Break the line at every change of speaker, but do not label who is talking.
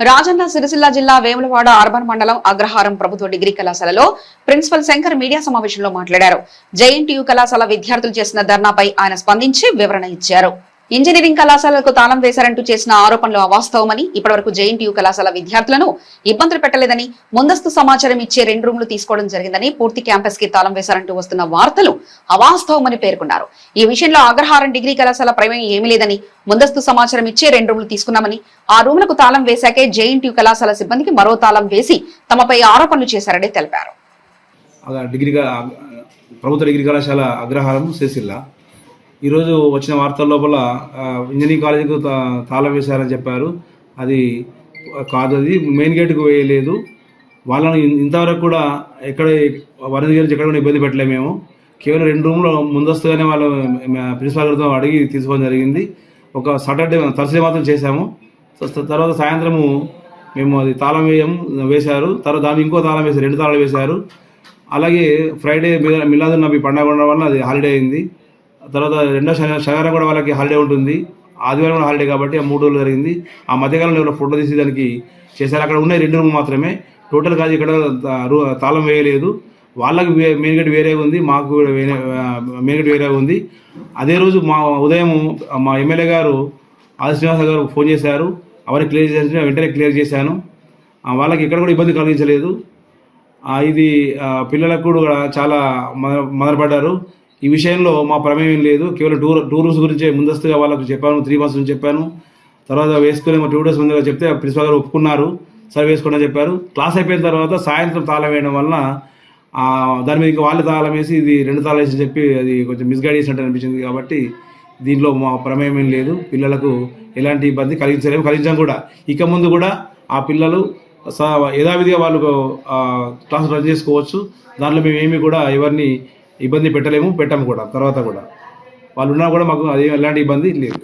రాజన్న సిరిసిల్ల జిల్లా వేములవాడ అర్బన్ మండలం అగ్రహారం ప్రభుత్వ డిగ్రీ కళాశాలలో ప్రిన్సిపల్ శంకర్ మీడియా సమావేశంలో మాట్లాడారు. జేఎన్టీయు కళాశాల విద్యార్థులు చేసిన ధర్నాపై ఆయన స్పందించి వివరణ ఇచ్చారు. ఇంజనీరింగ్ కళాశాలకు తాళం వేశారంటూ చేసిన ఆరోపణలు అవాస్తవమని ఇప్పటివరకు జేఎన్టీయూ కళాశాల విద్యార్థులను ఇబ్బందులు పెట్టలేదని ముందస్తు సమాచారం ఇచ్చే రెండు రూమ్లు తీసుకోవడం జరిగిందని పూర్తి క్యాంపస్కి తాళం వేశారంటూ వస్తున్న వార్తలు అవాస్తవమని పేర్కొన్నారు. ఈ విషయంలో అగ్రహారం డిగ్రీ కళాశాల ప్రమేయం ఏమీ లేదని ముందస్తు సమాచారం ఇచ్చే రెండు రూమ్లు తీసుకున్నామని ఆ రూమ్లకు తాళం వేశాకే జేఎన్టీయూ కళాశాల సిబ్బందికి మరో తాళం వేసి తమపై ఆరోపణలు చేశారని తెలిపారు.
డిగ్రీ ప్రభుత్వ డిగ్రీ కళాశాల అగ్రహారం సిరిసిల్ల ఈరోజు వచ్చిన వార్తల లోపల ఇంజనీరింగ్ కాలేజీకి తా- తాళం వేశారని చెప్పారు. అది కాదు అది. మెయిన్ గేట్కు వేయలేదు. వాళ్ళని ఇంతవరకు కూడా ఎక్కడ వరద గురించి ఎక్కడ కూడా ఇబ్బంది పెట్టలేము మేము. కేవలం రెండు రూమ్లో ముందస్తుగానే వాళ్ళు ప్రిన్సిపాల్ గారితో అడిగి తీసుకోవడం జరిగింది. ఒక సాటర్డే థర్స్డే మాత్రం చేశాము. తర్వాత సాయంత్రము మేము అది తాళం వేయం వేశారు. తర్వాత దాని ఇంకో తాళం వేశారు. రెండు తాళాలు వేశారు. అలాగే ఫ్రైడే మిలాదు నబీ పండగ ఉండడం వల్ల అది హాలిడే అయింది. తర్వాత రెండో శని శనివారం కూడా వాళ్ళకి హాలిడే ఉంటుంది. ఆదివారం కూడా హాలిడే కాబట్టి ఆ మూడు రోజులు జరిగింది. ఆ మధ్యకాలంలో ఎవరో ఫోటో తీసి దానికి చేశారు. అక్కడ ఉన్నాయి రెండు రూమ్ మాత్రమే. టోటల్ కాదు ఇక్కడ రూ- తాళం వేయలేదు. వాళ్ళకి మెయిన్ గేట్ వేరే ఉంది. మాకు కూడా వేరే మెయిన్ గేట్ వేరే ఉంది. అదే రోజు మా ఉదయం మా ఎమ్మెల్యే గారు ఆది శ్రీనివాస గారు ఫోన్ చేశారు. అవన్నీ క్లియర్ చేసి వెంటనే క్లియర్ చేశాను. వాళ్ళకి ఎక్కడ కూడా ఇబ్బంది కలిగించలేదు. ఇది పిల్లలకు కూడా చాలా మద మొదలుపడ్డారు ఈ విషయంలో మా ప్రమేయం లేదు. కేవలం టూర్ టూరిస్ట్ గురించే ముందస్తుగా వాళ్ళకు చెప్పాను త్రీ మంత్స్ నుంచి చెప్పాను. తర్వాత వేసుకుని టూ డేస్ ముందుగా చెప్తే ప్రిన్సిపాల్ గారు ఒప్పుకున్నారు. సరే వేసుకోండి చెప్పారు. క్లాస్ అయిపోయిన తర్వాత సాయంత్రం తాళం వేయడం వలన దాని మీద ఇంకా వాళ్ళు తాళం వేసి ఇది రెండు తాళం వేసి చెప్పి అది కొంచెం మిస్గైడ్ చేసినట్టు అనిపించింది కాబట్టి దీనిలో మా ప్రమేయం ఏం లేదు. పిల్లలకు ఎలాంటి ఇబ్బంది కలిగించలేము. కలిగించాం కూడా. ఇక ముందు కూడా ఆ పిల్లలు స- యథావిధిగా వాళ్ళు క్లాస్ రన్ చేసుకోవచ్చు. దాంట్లో మేము ఏమి కూడా ఎవరిని ఇబ్బంది పెట్టలేము పెట్టాము కూడా తర్వాత కూడా. వాళ్ళు ఉన్నా కూడా మాకు అది ఎలాంటి ఇబ్బంది లేదు.